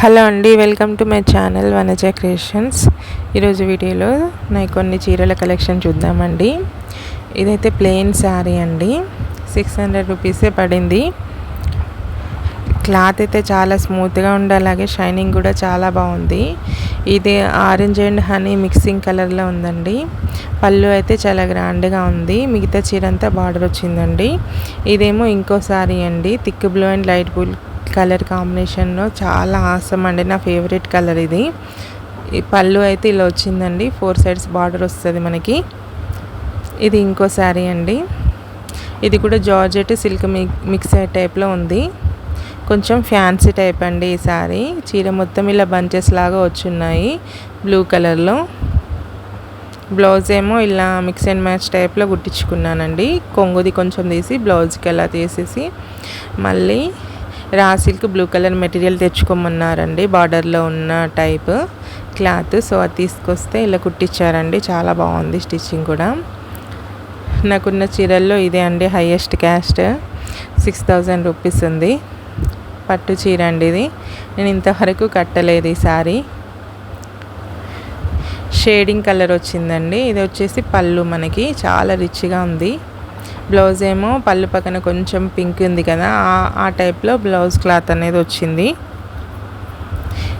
Hello అండి welcome to my channel Vanaja creations. ఈరోజు వీడియోలో నాకు కొన్ని చీరల కలెక్షన్ చూద్దామండి. ఇదైతే ప్లెయిన్ శారీ అండి. సిక్స్ హండ్రెడ్ రూపీసే పడింది. క్లాత్ అయితే చాలా స్మూత్గా ఉంది అలాగే షైనింగ్ కూడా చాలా బాగుంది. ఇది ఆరెంజ్ అండ్ హనీ మిక్సింగ్ కలర్లో ఉందండి. పళ్ళు అయితే చాలా గ్రాండ్గా ఉంది. మిగతా చీర అంతా బార్డర్ వచ్చిందండి. ఇదేమో ఇంకో శారీ అండి. Thick blue and light blue colour కాంబినేషన్లో చాలా ఆసం అండి. నా ఫేవరెట్ కలర్ ఇది. ఈ పళ్ళు అయితే ఇలా వచ్చిందండి. ఫోర్ సైడ్స్ బార్డర్ వస్తుంది మనకి. ఇది ఇంకో శారీ అండి. ఇది కూడా జార్జెట్ సిల్క్ మిక్స్ అయ్యే టైప్లో ఉంది. కొంచెం ఫ్యాన్సీ టైప్ అండి ఈ శారీ చీర మొత్తం ఇలా బంచెస్ లాగా వచ్చున్నాయి. బ్లూ కలర్లో బ్లౌజ్ ఏమో ఇలా మిక్స్ అండ్ మ్యాచ్ టైప్లో కుట్టించుకున్నానండి. కొంగుది కొంచెం తీసి బ్లౌజ్కి అలా తీసేసి మళ్ళీ raw silk blue colour material తెచ్చుకోమన్నారండి. బార్డర్లో ఉన్న టైప్ క్లాత్. సో అది తీసుకొస్తే ఇలా కుట్టించారండి చాలా బాగుంది స్టిచ్చింగ్ కూడా. నాకున్న చీరల్లో ఇదే అండి highest cost. Six thousand rupees ఉంది. పట్టు చీర అండి ఇది. నేను ఇంతవరకు కట్టలేదు ఈ సారీ. షేడింగ్ కలర్ వచ్చిందండి. ఇది వచ్చేసి పళ్ళు మనకి. చాలా రిచ్గా ఉంది. బ్లౌజ్ ఏమో పళ్ళు పక్కన కొంచెం పింక్ ఉంది కదా ఆ టైప్లో బ్లౌజ్ క్లాత్ అనేది వచ్చింది.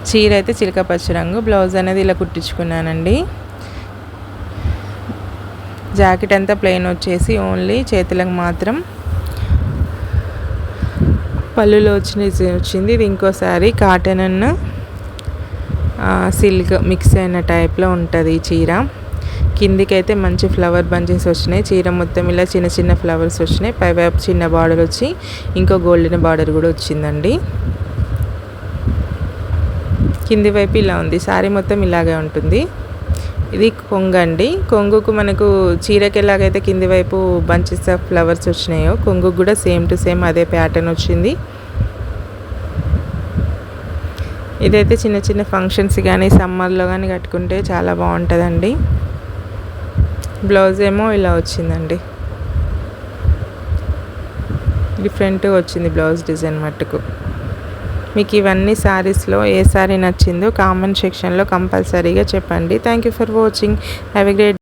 చీర అయితే చిలక పచ్చి రంగు బ్లౌజ్ అనేది ఇలా కుట్టించుకున్నానండి. జాకెట్ అంతా ప్లెయిన్ వచ్చేసి ఓన్లీ చేతులకు మాత్రం. పళ్ళులో వచ్చిన వచ్చింది ఇది ఇంకోసారి కాటన్ అన్న సిల్క్ మిక్స్ అయిన టైప్లో ఉంటుంది ఈ చీర. కిందికైతే మంచి ఫ్లవర్ బంచెస్ వచ్చినాయి. చీర మొత్తం ఇలా చిన్న చిన్న ఫ్లవర్స్ వచ్చినాయి. పైవైపు చిన్న బార్డర్ వచ్చి ఇంకో గోల్డెన్ బార్డర్ కూడా వచ్చిందండి. కింది వైపు ఇలా ఉంది. శారీ మొత్తం ఇలాగే ఉంటుంది. ఇది కొంగు అండి. కొంగుకు మనకు చీరకి ఎలాగైతే కింది వైపు బంచెస్ ఆఫ్ ఫ్లవర్స్ వచ్చినాయో కొంగుకు కూడా సేమ్ టు సేమ్ అదే ప్యాటర్న్ వచ్చింది. ఇదైతే చిన్న చిన్న ఫంక్షన్స్ కానీ సమ్మర్లో కానీ కట్టుకుంటే చాలా బాగుంటుందండి. బ్లౌజ్ ఏమో ఇలా వచ్చిందండి. డిఫరెంట్గా వచ్చింది బ్లౌజ్ డిజైన్ మట్టుకు. మీకు ఇవన్నీ శారీస్లో ఏ శారీ నచ్చిందో కామెంట్ సెక్షన్లో కంపల్సరీగా చెప్పండి. Thank you for watching. Have a great